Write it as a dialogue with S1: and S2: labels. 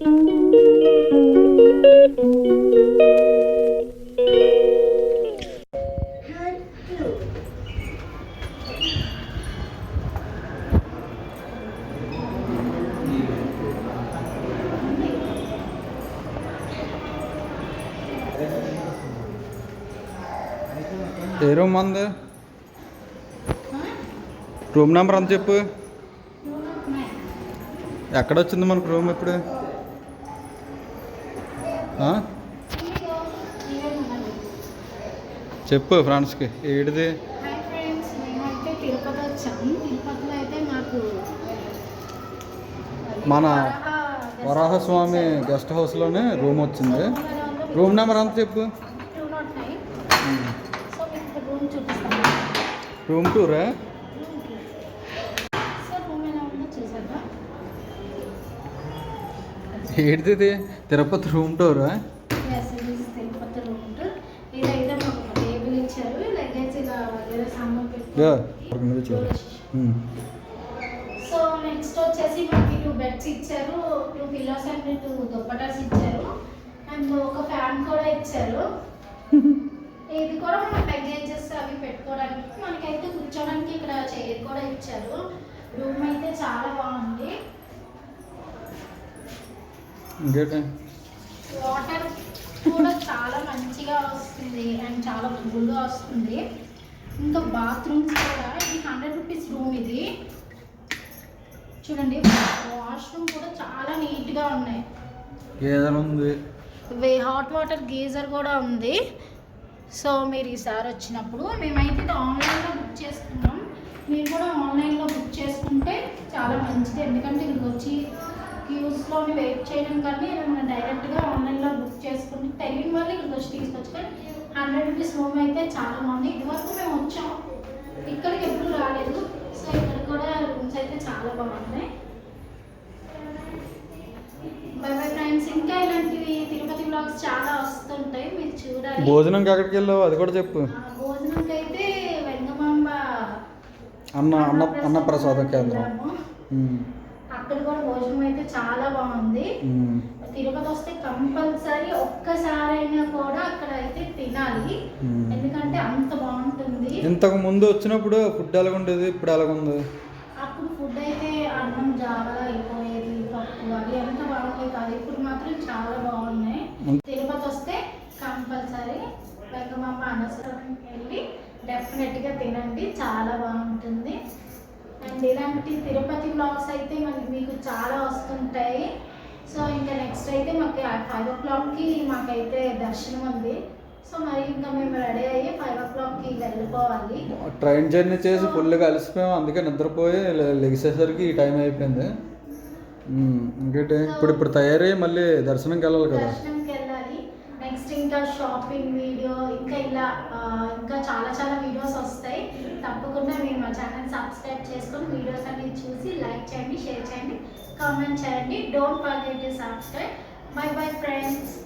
S1: ఏ room అంది room number అంత చెప్పు? ఎక్కడ వచ్చింది మనకు రూమ్ ఇప్పుడు? చెప్పు ఫ్రెండ్స్కి ఏడిది? మన
S2: వరాహ
S1: వరాహస్వామి గెస్ట్ హౌస్లోనే రూమ్ వచ్చింది. రూమ్ నెంబర్ అంత చెప్పు?
S2: రూమ్
S1: టూరా
S2: సో రూమ్ ఎలా ఉందో చూసారా
S1: ఏడిది ఇది? తిరుపతి రూమ్ టూరా
S2: ఎస్ ఇది తిరుపతి రూమ్ ఇదైతే మాకు ఒక టేబుల్ ఇచ్చారు లగేజ్ ఇలా వేరే సామాన్
S1: యా.
S2: పెట్టుకోవడానికి
S1: చూడు.
S2: చూడొచ్చు.
S1: ఉమ్.
S2: సో నెక్స్ట్ వచ్చేసి మనకి టూ బెడ్స్ ఇచ్చారు. టూ పిల్లోస్ అండ్ టూ దుప్పటాస్ ఇచ్చారు. అండ్ ఒక ఫ్యాన్ కూడా ఇచ్చారు. ఇది కూడా మన లగేజెస్ అవి పెట్టుకోవడానికి మనకైతే కూర్చోడానికి ఇక్కడ చైర్ కూడా ఇచ్చారు. రూమ్ అయితే చాలా బాగుంది.
S1: ఇంకేంటి?
S2: వాటర్ కూడా చాలా మంచిగా వస్తుంది అండ్ చాలా కూల్గా వస్తుంది. ఇంకా బాత్రూమ్స్ కూడా ఇది హండ్రెడ్ రూపీస్ రూమ్ ఇది. చూడండి వాష్రూమ్ కూడా చాలా నీట్గా ఉన్నాయి.
S1: ఉంది.
S2: వే హాట్ వాటర్ గీజర్ కూడా ఉంది. సో మీరు ఈసారి వచ్చినప్పుడు మేమైతే ఇది ఆన్లైన్లో బుక్ చేసుకున్నాం. మీరు కూడా ఆన్లైన్లో బుక్ చేసుకుంటే చాలా మంచిది. ఎందుకంటే క్యూస్లోని వెయిట్ చేయడం కన్నా ఇలా మనం డైరెక్ట్గా ఆన్లైన్లో బుక్ చేసుకుంటే తెలియని వాళ్ళు ఇక్కడికి వచ్చి తీసుకొచ్చుకొని హండ్రెడ్ రూపీస్ రూమ్ అయితే చాలా బాగుంది ఇదివరకు మేము వచ్చాం. ఇక్కడికి ఎప్పుడు రాలేదు. సో ఇక్కడ కూడా రూమ్స్ అయితే చాలా బాగున్నాయి. బై బై ఫ్రెండ్స్ ఇంకా ఇలాంటివి తిరుపతి బ్లాగ్స్ చాలా వస్తుంటాయి. మీరు చూడాలి.
S1: భోజనంకి ఎక్కడికి వెళ్ళావు? అది కూడా చెప్పు.
S2: భోజనంకి అయితే వెంగమాంబ
S1: అన్న అన్న అన్నప్రసాద కేంద్రం.
S2: అక్కడ కూడా భోజనం అయితే చాలా బాగుంది. తిరుపతి వస్తే కంపల్సరీ ఒక్కసారైనా కూడా అక్కడ అయితే తినాలి. ఎందుకంటే అంత బాగుంటుంది.
S1: ఇంతకు ముందు వచ్చినప్పుడు ఫుడ్ ఎలాగుండేది ఇప్పుడు ఎలాగుంది
S2: అప్పుడు ఫుడ్ అయితే అన్నం జావలా అయిపోయేది పప్పు అవి అంత బాగుండేది కాదు. ఇప్పుడు మాత్రం చాలా బాగున్నాయి. తిరుపతి వస్తే కంపల్సరీ వెంకమాంబ అనవసరం వెళ్ళి డెఫినెట్గా తినండి. చాలా బాగుంటుంది. ఇలాంటి తిరుపతి బ్లాగ్స్ అయితే మనకి మీకు చాలా వస్తుంటాయి. సో ఇంకా నెక్స్ట్ అయితే మాకు ఫైవ్ ఓ క్లాక్కి మాకైతే దర్శనం ఉంది. సో మరి ఇంకా మేము రెడీ అయ్యి ఫైవ్ ఓ క్లాక్కి వెళ్ళిపోవాలి.
S1: ట్రైన్ జర్నీ చేసి ఫుల్గా అలసిపోయాం అందుకే నిద్రపోయి లెగిసేసరికి ఈ టైం అయిపోయింది. ఇంకేంటి? ఇప్పుడు ఇప్పుడు తయారయ్యి మళ్ళీ దర్శనంకి వెళ్ళాలి కదా.
S2: నెక్స్ట్ ఇంకా షాపింగ్ వీడియో ఇంకా ఇలా ఇంకా చాలా చాలా వీడియోస్ వస్తాయి. తప్పకుండా మీరు మా ఛానల్ సబ్స్క్రైబ్ చేసుకొని వీడియోస్ అన్ని చూసి లైక్ చేయండి షేర్ చేయండి కామెంట్ చేయండి. Don't forget to subscribe bye bye friends